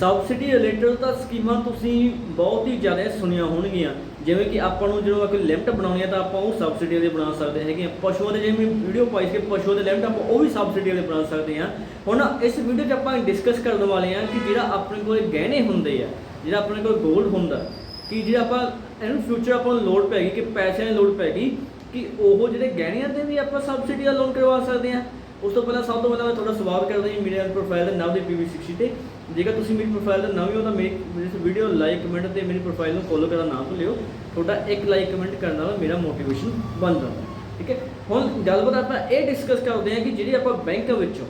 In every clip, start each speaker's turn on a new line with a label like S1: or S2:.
S1: Subsidy related ਤਾਂ ਸਕੀਮਾਂ ਤੁਸੀਂ ਬਹੁਤ ਹੀ ਜ਼ਿਆਦਾ ਸੁਣੀਆਂ ਹੋਣਗੀਆਂ। ਜਿਵੇਂ ਕਿ ਆਪਾਂ ਨੂੰ ਜਦੋਂ ਕੋਈ ਲਿਮਟ ਬਣਾਉਣੀ ਹੈ ਤਾਂ ਆਪਾਂ ਉਹ ਸਬਸਿਡੀ ਵਾਲੀ ਬਣਾ ਸਕਦੇ ਹੈਗੇ ਹਾਂ। ਪਸ਼ੂਆਂ ਦੇ ਜਿਵੇਂ ਵੀਡੀਓ ਪਾਈ ਸੀ ਪਸ਼ੂਆਂ ਦੇ ਲਿਮਟ ਆਪਾਂ ਉਹ ਵੀ ਸਬਸਿਡੀ ਵਾਲੇ ਬਣਾ ਸਕਦੇ ਹਾਂ। ਹੁਣ ਇਸ ਵੀਡੀਓ 'ਚ ਆਪਾਂ ਡਿਸਕਸ ਕਰਨ ਵਾਲੇ ਹਾਂ ਕਿ ਜਿਹੜਾ ਆਪਣੇ ਕੋਲ ਗਹਿਣੇ ਹੁੰਦੇ ਆ, ਜਿਹੜਾ ਆਪਣੇ ਕੋਲ 골ਡ ਹੁੰਦਾ, ਕਿ ਜਿਹੜਾ ਆਪਾਂ ਇਹਨੂੰ ਫਿਊਚਰ ਆਪਾਂ ਨੂੰ ਲੋਡ ਗਈ ਕਿ ਪੈਸਿਆਂ ਦੀ ਲੋਡ ਗਈ, ਕਿ ਉਹ ਜਿਹੜੇ ਗਹਿਣਿਆਂ ਤੇ ਵੀ ਆਪਾਂ ਸਬਸਿਡੀ ਦਾ ਲੋਨ ਕਰਵਾ ਸਕਦੇ ਹਾਂ। ਉਸ ਤੋਂ ਪਹਿਲਾਂ ਸਭ ਤੋਂ ਪਹਿਲਾਂ ਮੈਂ ਤੁਹਾਡਾ ਸਵਾਗਤ ਕਰਦਾ ਜੀ ਮੇਰੇ ਪ੍ਰੋਫਾਈਲ ਦੇ ਨਾਮ ਦੇ PV60 ਤੇ। ਜੇਕਰ ਤੁਸੀਂ ਮੇਰੀ ਪ੍ਰੋਫਾਈਲ ਦਾ ਨਵੇਂ ਹੋ ਤਾਂ ਮੇਰੀ ਇਸ ਵੀਡੀਓ ਲਾਈਕ ਕਮੈਂਟ ਤੇ ਮੇਰੀ ਪ੍ਰੋਫਾਈਲ ਨੂੰ ਫੋਲੋ ਕਰਨਾ ਨਾ ਭੁੱਲਿਓ। ਤੁਹਾਡਾ ਇੱਕ ਲਾਈਕ ਕਮੈਂਟ ਕਰਨ ਨਾਲ ਮੇਰਾ ਮੋਟੀਵੇਸ਼ਨ ਬਣ ਜਾਂਦਾ। ਠੀਕ ਹੈ? ਹੁਣ ਗੱਲਬਾਤ ਆਪਾਂ ਇਹ ਡਿਸਕਸ ਕਰਦੇ ਹਾਂ ਕਿ ਜਿਹੜੀ ਆਪਾਂ ਬੈਂਕ ਵਿੱਚੋਂ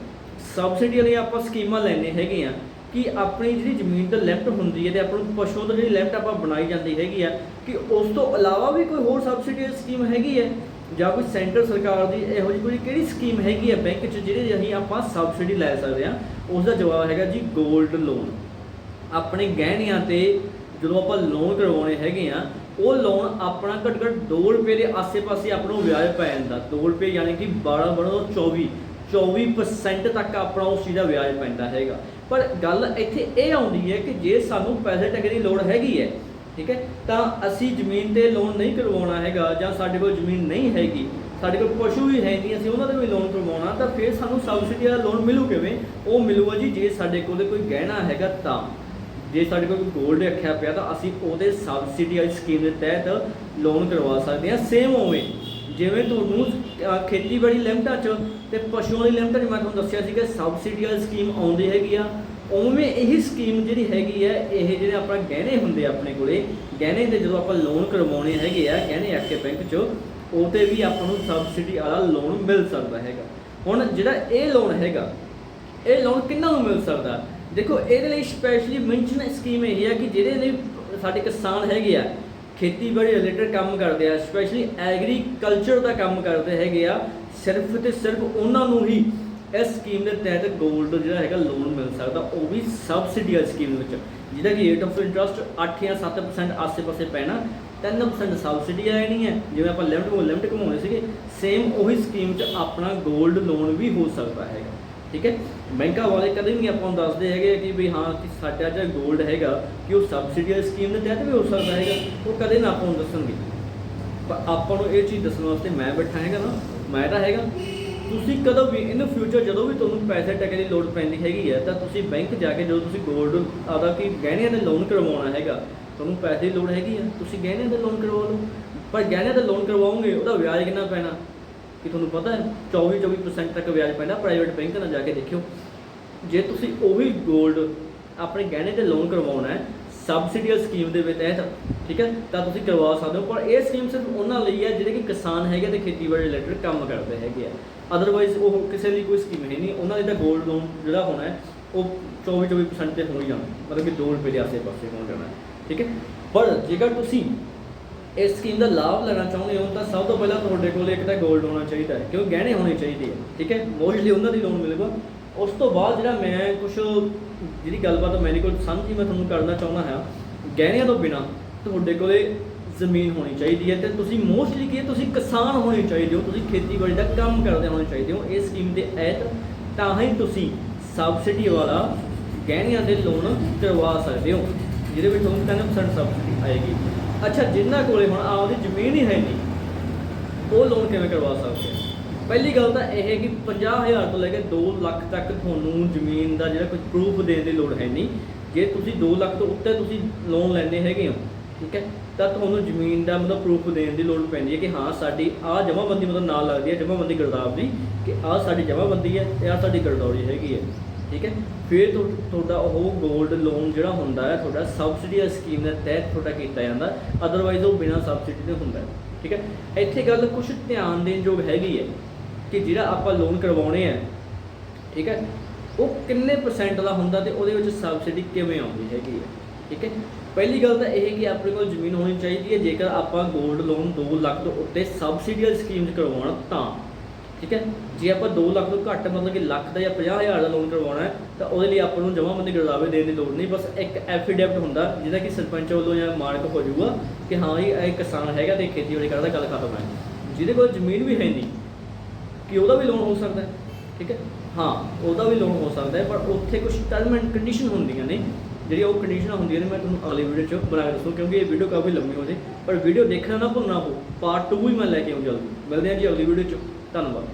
S1: ਸਬਸਿਡੀ ਵਾਲੀ ਆਪਾਂ ਸਕੀਮਾਂ ਲੈਣੇ ਹੈਗੇ ਆ ਕਿ ਆਪਣੀ ਜਿਹੜੀ ਜ਼ਮੀਨ ਦਾ ਲਿਮਟ ਹੁੰਦੀ ਹੈ ਤੇ ਆਪਾਂ ਨੂੰ ਪਸ਼ੂ ਤੋਂ ਜਿਹੜੀ ਲਿਮਟ ਆਪਾਂ ਬਣਾਈ ਜਾਂਦੀ ਹੈਗੀ ਆ, ਕਿ ਉਸ ਤੋਂ ਇਲਾਵਾ ਵੀ ਕੋਈ ਹੋਰ ਸਬਸਿਡੀ ਸਕੀਮ ਹੈਗੀ ਹੈ? ਜਾਂ ਕੋਈ ਸੈਂਟਰ ਸਰਕਾਰ ਦੀ ਇਹੋ ਜਿਹੀ ਕੋਈ ਕਿਹੜੀ ਸਕੀਮ ਹੈਗੀ ਹੈ ਬੈਂਕ 'ਚ ਜਿਹਦੇ ਅਸੀਂ ਆਪਾਂ ਸਬਸਿਡੀ ਲੈ ਸਕਦੇ ਹਾਂ? ਉਸ ਦਾ ਜਵਾਬ ਹੈਗਾ ਜੀ 골ਡ ਲੋਨ ਆਪਣੇ ਗਹਿਣਿਆਂ ਤੇ ਜਦੋਂ ਆਪਾਂ ਲੋਨ ਕਰਵਾਉਣੇ ਹੈਗੇ ਆ, ਉਹ ਲੋਨ ਆਪਣਾ ਘੱਟ ਘੱਟ 2 ਰੁਪਏ ਦੇ ਆਸੇ-ਪਾਸੇ ਆਪਣਾ ਵਿਆਜ ਪੈ ਜਾਂਦਾ। 2 ਰੁਪਏ ਯਾਨੀ ਕਿ 12 ਬਣੋ 24 24% ਤੱਕ ਆਪਣਾ ਉਸ ਚੀਜ਼ ਦਾ ਵਿਆਜ ਪੈਂਦਾ ਹੈਗਾ। ਪਰ ਗੱਲ ਇੱਥੇ ਇਹ ਆਉਂਦੀ ਹੈ ਕਿ ਜੇ ਸਾਨੂੰ ਪੈਸੇ ਟਕੇ ਦੀ ਲੋੜ ਹੈਗੀ ਹੈ ਠੀਕ ਹੈ? ਤਾਂ ਅਸੀਂ ਜ਼ਮੀਨ ਤੇ ਲੋਨ ਨਹੀਂ ਕਰਵਾਉਣਾ ਹੈਗਾ ਜਾਂ ਸਾਡੇ ਕੋਲ ਜ਼ਮੀਨ ਨਹੀਂ ਹੈਗੀ, ਸਾਡੇ ਕੋਲ ਪਸ਼ੂ ਵੀ ਹੈ ਨਹੀਂ, ਅਸੀਂ ਉਹਨਾਂ ਤੇ ਵੀ ਲੋਨ ਕਰਵਾਉਣਾ, ਤਾਂ ਫਿਰ ਸਾਨੂੰ ਸਬਸਿਡੀ ਵਾਲਾ ਲੋਨ ਮਿਲੂ ਕਿਵੇਂ? ਉਹ ਮਿਲੂਗਾ ਜੀ ਜੇ ਸਾਡੇ ਕੋਲ ਕੋਈ ਗਹਿਣਾ ਹੈਗਾ ਤਾਂ। ਜੇ ਸਾਡੇ ਕੋਲ ਕੋਈ 골ਡ ਰੱਖਿਆ ਪਿਆ ਤਾਂ ਅਸੀਂ ਉਹਦੇ ਸਬਸਿਡੀ ਵਾਲੀ ਸਕੀਮ ਦੇ ਤਹਿਤ ਲੋਨ ਕਰਵਾ ਸਕਦੇ ਹਾਂ ਸੇਮ ਉਵੇਂ। ਜਿਵੇਂ ਤੁਹਾਨੂੰ ਖੇਤੀਬਾੜੀ ਲਿਮਟਾਂ 'ਚ ਤੇ ਪਸ਼ੂਆਂ ਦੀ ਲਿਮਟਾਂ 'ਚ ਮੈਂ ਤੁਹਾਨੂੰ ਦੱਸਿਆ ਸੀ ਕਿ ਸਬਸਿਡੀ ਵਾਲੀ ਸਕੀਮ ਆਉਂਦੀ ਹੈਗੀ ਆ, ਉਵੇਂ ਇਹੀ ਸਕੀਮ ਜਿਹੜੀ ਹੈਗੀ ਹੈ, ਇਹ ਜਿਹੜੇ ਆਪਣਾ ਗਹਿਣੇ ਹੁੰਦੇ ਆ ਆਪਣੇ ਕੋਲੇ, ਗਹਿਣੇ ਦੇ ਜਦੋਂ ਆਪਾਂ ਲੋਨ ਕਰਵਾਉਣੇ ਹੈਗੇ ਆ, ਗਹਿਣੇ ਰੱਖ ਕੇ ਬੈਂਕ 'ਚੋਂ ਉਹ ਤੇ ਵੀ ਆਪਾਂ ਨੂੰ ਸਬਸਿਡੀ ਵਾਲਾ ਲੋਨ ਮਿਲ ਸਕਦਾ ਹੈਗਾ। ਹੁਣ ਜਿਹੜਾ ਇਹ ਲੋਨ ਹੈਗਾ, ਇਹ ਲੋਨ ਕਿੰਨਾਂ ਨੂੰ ਮਿਲ ਸਕਦਾ? ਦੇਖੋ, ਇਹਦੇ ਲਈ ਸਪੈਸ਼ਲੀ ਮੈਂਸ਼ਨ ਸਕੀਮ ਇਹ ਹੈ ਕਿ ਜਿਹੜੇ ਨੇ ਸਾਡੇ ਕਿਸਾਨ ਹੈਗੇ ਆ, ਖੇਤੀਬਾੜੀ ਰਿਲੇਟਡ ਕੰਮ ਕਰਦੇ ਆ ਸਪੈਸ਼ਲੀ ਐਗਰੀਕਲਚਰ ਦਾ ਕੰਮ ਕਰਦੇ ਹੈਗੇ ਆ, ਸਿਰਫ ਤੇ ਸਿਰਫ ਉਹਨਾਂ ਨੂੰ ਹੀ ਇਸ ਸਕੀਮ ਦੇ ਤਹਿਤ ਗੋਲਡ ਜਿਹੜਾ ਹੈਗਾ ਲੋਨ ਮਿਲ ਸਕਦਾ, ਉਹ ਵੀ ਸਬਸਿਡੀ ਵਾਲੀ ਸਕੀਮ ਵਿੱਚ। ਜਿਹਦਾ ਕਿ ਰੇਟ ਆਫ ਇੰਟਰਸਟ 8 ਜਾਂ 7% ਆਸੇ-ਪਾਸੇ ਪੈਣਾ 3% ਸਬਸਿਡੀ ਆਣੀ ਹੈ। ਜਿਵੇਂ ਆਪਾਂ ਲਿਮਟ ਨੂੰ ਲਿਮਟ ਘਮਾਉਣੇ ਸੀਗੇ ਸੇਮ ਉਹੀ ਸਕੀਮ 'ਚ ਆਪਣਾ ਗੋਲਡ ਲੋਨ ਵੀ ਹੋ ਸਕਦਾ ਹੈਗਾ। ਠੀਕ ਹੈ? ਬੈਂਕਾਂ ਵਾਲੇ ਕਦੇ ਵੀ ਆਪਾਂ ਨੂੰ ਦੱਸਦੇ ਹੈਗੇ ਕਿ ਵੀ ਹਾਂ, ਕਿ ਸਾਡਾ ਜਿਹੜਾ ਗੋਲਡ ਹੈਗਾ, ਕਿ ਉਹ ਸਬਸਿਡੀ ਵਾਲੀ ਸਕੀਮ ਦੇ ਤਹਿਤ ਵੀ ਹੋ ਸਕਦਾ ਹੈਗਾ। ਉਹ ਕਦੇ ਨਾ ਆਪਾਂ ਨੂੰ ਦੱਸਣਗੇ। ਪਰ ਆਪਾਂ ਨੂੰ ਇਹ ਚੀਜ਼ ਦੱਸਣ ਵਾਸਤੇ ਮੈਂ ਬੈਠਾ ਹੈਗਾ ਨਾ, ਮੈਂ ਤਾਂ ਹੈਗਾ। ਤੁਸੀਂ ਕਦੋਂ ਵੀ ਇਨ ਫਿਊਚਰ ਜਦੋਂ ਵੀ ਤੁਹਾਨੂੰ ਪੈਸੇ ਟਕੇ ਦੀ ਲੋੜ ਪੈਂਦੀ ਹੈਗੀ ਹੈ ਤਾਂ ਤੁਸੀਂ ਬੈਂਕ ਜਾ ਕੇ ਜਦੋਂ ਤੁਸੀਂ 골ਡ ਆਦਾ ਕਿ ਗਹਿਣਿਆਂ ਦੇ ਲੋਨ ਕਰਵਾਉਣਾ ਹੈਗਾ, ਤੁਹਾਨੂੰ ਪੈਸੇ ਦੀ ਲੋੜ ਹੈਗੀ ਆ? ਤੁਸੀਂ ਗਹਿਣਿਆਂ ਦੇ ਲੋਨ ਕਰਵਾ ਲਓ। ਪਰ ਗਹਿਣਿਆਂ ਦਾ ਲੋਨ ਕਰਵਾਓਗੇ, ਉਹਦਾ ਵਿਆਜ ਕਿੰਨਾ ਪੈਣਾ? ਕਿ ਤੁਹਾਨੂੰ ਪਤਾ ਹੈ? 24 24% ਤੱਕ ਵਿਆਜ ਪੈਂਦਾ ਪ੍ਰਾਈਵੇਟ ਬੈਂਕ ਨਾਲ ਜਾ ਕੇ ਦੇਖਿਓ। ਜੇ ਤੁਸੀਂ ਉਹੀ 골ਡ ਆਪਣੇ ਗਹਿਣੇ ਤੇ ਲੋਨ ਕਰਵਾਉਣਾ ਹੈ ਸਬਸਿਡੀ ਸਕੀਮ ਦੇ ਵਿੱਚ ਤਹਿਤ, ਠੀਕ ਹੈ, ਤਾਂ ਤੁਸੀਂ ਕਰਵਾ ਸਕਦੇ ਹੋ। ਪਰ ਇਹ ਸਕੀਮ ਸਿਰਫ ਉਹਨਾਂ ਲਈ ਹੈ ਜਿਹੜੇ ਕਿ ਕਿਸਾਨ ਹੈਗੇ ਤੇ ਖੇਤੀਬਾੜੀ ਰਿਲੇਟਡ ਕੰਮ ਕਰਦੇ ਹੈਗੇ ਆ। ਅਦਰਵਾਈਜ਼ ਉਹ ਕਿਸੇ ਲਈ ਕੋਈ ਸਕੀਮ ਹੈ ਨਹੀਂ। ਉਹਨਾਂ ਲਈ ਤਾਂ 골ਡ ਲੋਨ ਜਿਹੜਾ ਹੋਣਾ ਹੈ, ਉਹ 24 24% ਤੇ ਹੋ ਹੀ ਜਾਣਾ। ਮਤਲਬ ਕਿ 2 ਰੁਪਏ ਦੇ ਆਸੇ-ਪਾਸੇ ਹੋ ਜਾਣਾ, ਠੀਕ ਹੈ। ਪਰ ਜੇਕਰ ਤੁਸੀਂ ਇਸ ਸਕੀਮ ਦਾ ਲਾਭ ਲੈਣਾ ਚਾਹੁੰਦੇ ਹੋ, ਤਾਂ ਸਭ ਤੋਂ ਪਹਿਲਾਂ ਤੁਹਾਡੇ ਕੋਲ ਇੱਕ ਤਾਂ 골ਡ ਹੋਣਾ ਚਾਹੀਦਾ ਹੈ, ਕਿਉਂਕਿ ਗਹਿਣੇ ਹੋਣੇ ਚਾਹੀਦੇ ਆ, ਠੀਕ ਹੈ। ਮੋਸਟਲੀ ਉਹਨਾਂ ਦੀ ਲੋਨ ਮਿਲੇਗਾ। ਉਸ ਤੋਂ ਬਾਅਦ ਜਿਹੜਾ ਮੈਂ ਕੁਝ ਜਿਹੜੀ ਗੱਲਬਾਤ ਮੇਰੇ ਕੋਲ ਸਮਝੀ ਮੈਂ ਤੁਹਾਨੂੰ ਕਰਨਾ ਚਾਹੁੰਦਾ ਹਾਂ ਗਹਿਣਿਆਂ ਤੋਂ ਬਿਨਾ ਤੁਹਾਡੇ ਕੋਲੇ ਜ਼ਮੀਨ ਹੋਣੀ ਚਾਹੀਦੀ ਹੈ ਤੇ ਤੁਸੀਂ ਮੋਸਟਲੀ ਕੀ ਹੈ, ਤੁਸੀਂ ਕਿਸਾਨ ਹੋਣੇ ਚਾਹੀਦੇ ਹੋ ਤੁਸੀਂ ਖੇਤੀਬਾੜੀ ਦਾ ਕੰਮ ਕਰਦੇ ਹੋਣੇ ਚਾਹੀਦੇ ਹੋ ਇਸ ਸਕੀਮ ਦੇ ਐਤ ਤਾਂ ਹੀ ਤੁਸੀਂ ਸਬਸਿਡੀ ਵਾਲਾ ਗਹਿਣਿਆਂ ਦੇ ਲੋਨ ਕਰਵਾ ਸਕਦੇ ਹੋ ਜਿਹਦੇ ਵਿੱਚ ਤੁਹਾਨੂੰ 10% ਸਬਸਿਡੀ ਆਏਗੀ। ਅੱਛਾ ਜਿਨ੍ਹਾਂ ਕੋਲੇ ਹੁਣ ਆਪਦੀ ਜ਼ਮੀਨ ਹੀ ਹੈ ਨਹੀਂ ਉਹ ਲੋਨ ਕਿਵੇਂ ਕਰਵਾ ਸਕਦੇ ਆ ਪਹਿਲੀ ਗੱਲ ਤਾਂ ਇਹ ਹੈ ਕਿ 50000 ਤੋਂ ਲੈ ਕੇ 2 ਲੱਖ ਤੱਕ ਤੁਹਾਨੂੰ ਜ਼ਮੀਨ ਦਾ ਜਿਹੜਾ ਕੋਈ ਪ੍ਰੂਫ ਦੇਣ ਦੀ ਲੋੜ ਹੈ ਨਹੀਂ। ਜੇ ਤੁਸੀਂ 2 ਲੱਖ ਤੋਂ ਉੱਤੇ ਤੁਸੀਂ ਲੋਨ ਲੈਂਦੇ ਹੈਗੇ ਹੋ, ਠੀਕ ਹੈ, ਤਾਂ ਤੁਹਾਨੂੰ ਜ਼ਮੀਨ ਦਾ ਮਤਲਬ ਪ੍ਰੂਫ ਦੇਣ ਦੀ ਲੋੜ ਪੈਂਦੀ ਹੈ ਕਿ ਹਾਂ, ਸਾਡੀ ਆਹ ਜਮ੍ਹਾਂਬੰਦੀ ਮਤਲਬ ਨਾਲ ਲੱਗਦੀ ਹੈ ਜਮ੍ਹਾਂਬੰਦੀ ਗਰਦਾਵ ਦੀ, ਕਿ ਆਹ ਸਾਡੀ ਜਮ੍ਹਾਂਬੰਦੀ ਹੈ ਤੇ ਆਹ ਸਾਡੀ ਗਰਦੌਰੀ ਹੈਗੀ ਹੈ, ਠੀਕ ਹੈ। ਫਿਰ ਤੁਹਾ- ਤੁਹਾਡਾ ਉਹ 골ਡ ਲੋਨ ਜਿਹੜਾ ਹੁੰਦਾ ਹੈ, ਤੁਹਾਡਾ ਸਬਸਿਡੀ ਸਕੀਮ ਦੇ ਤਹਿਤ ਤੁਹਾਡਾ ਕੀਤਾ ਜਾਂਦਾ ਅਦਰਵਾਈਜ਼ ਉਹ ਬਿਨਾਂ ਸਬਸਿਡੀ ਦੇ ਹੁੰਦਾ ਹੈ, ਠੀਕ ਹੈ। ਇੱਥੇ ਗੱਲ ਕੁਝ ਧਿਆਨ ਦੇਣ ਯੋਗ ਹੈਗੀ ਹੈ। ਕਿ ਜਿਹੜਾ ਆਪਾਂ ਲੋਨ ਕਰਵਾਉਣੇ ਆ, ਠੀਕ ਹੈ, ਉਹ ਕਿੰਨੇ ਪਰਸੈਂਟ ਦਾ ਹੁੰਦਾ ਤੇ ਉਹਦੇ ਵਿੱਚ ਸਬਸਿਡੀ ਕਿਵੇਂ ਆਉਂਦੀ ਹੈਗੀ ਹੈ, ਠੀਕ ਹੈ। ਪਹਿਲੀ ਗੱਲ ਤਾਂ ਇਹ ਕਿ ਆਪਣੇ ਕੋਲ ਜ਼ਮੀਨ ਹੋਣੀ ਚਾਹੀਦੀ ਹੈ, ਜੇਕਰ ਆਪਾਂ 골ਡ ਲੋਨ 2 ਲੱਖ ਤੋਂ ਉੱਤੇ ਸਬਸਿਡੀ ਵਾਲੀ ਸਕੀਮ 'ਚ ਕਰਵਾਉਣਾ ਤਾਂ, ਠੀਕ ਹੈ। ਜੇ ਆਪਾਂ 2 ਲੱਖ ਤੋਂ ਘੱਟ ਮਤਲਬ ਕਿ ਲੱਖ ਦਾ ਜਾਂ 50000 ਦਾ ਲੋਨ ਕਰਵਾਉਣਾ ਹੈ, ਤਾਂ ਉਹਦੇ ਲਈ ਆਪਾਂ ਨੂੰ ਜਮ੍ਹਾਂਬੰਦੀ ਗਰਦਾਵੇ ਦੇਣ ਦੀ ਲੋੜ ਨਹੀਂ, ਬਸ ਇੱਕ ਐਫੀਡੈਵਿਟ ਹੁੰਦਾ, ਜਿਹਦਾ ਕਿ ਸਰਪੰਚ ਵੱਲੋਂ ਜਾਂ ਮਾਲਕ ਹੋ ਜਾਊਗਾ ਕਿ ਹਾਂ ਜੀ, ਇਹ ਕਿਸਾਨ ਹੈਗਾ ਤੇ ਖੇਤੀਬਾੜੀ ਕਰਦਾ, ਗੱਲ ਖਤਮ ਹੈ। ਜਿਹਦੇ ਕੋਲ ਜ਼ਮੀਨ ਵੀ ਹੈ ਨਹੀਂ ਕਿ ਉਹਦਾ ਵੀ ਲੋਨ ਹੋ ਸਕਦਾ ਹੈ, ਠੀਕ ਹੈ? ਹਾਂ, ਉਹਦਾ ਵੀ ਲੋਨ ਹੋ ਸਕਦਾ ਹੈ, ਪਰ ਉੱਥੇ ਕੁਝ ਟਰਮ ਐਂਡ ਕੰਡੀਸ਼ਨ ਹੁੰਦੀਆਂ ਨੇ, ਜਿਹੜੀਆਂ ਉਹ ਕੰਡੀਸ਼ਨਾਂ ਹੁੰਦੀਆਂ ਨੇ, ਮੈਂ ਤੁਹਾਨੂੰ ਅਗਲੀ ਵੀਡੀਓ 'ਚ ਬਣਾ ਕੇ ਦੱਸੂ, ਕਿਉਂਕਿ ਇਹ ਵੀਡੀਓ ਕਾਫੀ ਲੰਮੀ ਹੋ ਜੇ, ਪਰ ਵੀਡੀਓ ਦੇਖਣਾ ਨਾ ਭੁੱਲਣਾ ਪਊ ਪਾਰਟ 2 ਵੀ ਮੈਂ ਲੈ ਕੇ ਆਉਂ ਜਲਦੀ। ਮਿਲਦੇ ਹਾਂ ਜੀ ਅਗਲੀ ਵੀਡੀਓ 'ਚ। ਧੰਨਵਾਦ।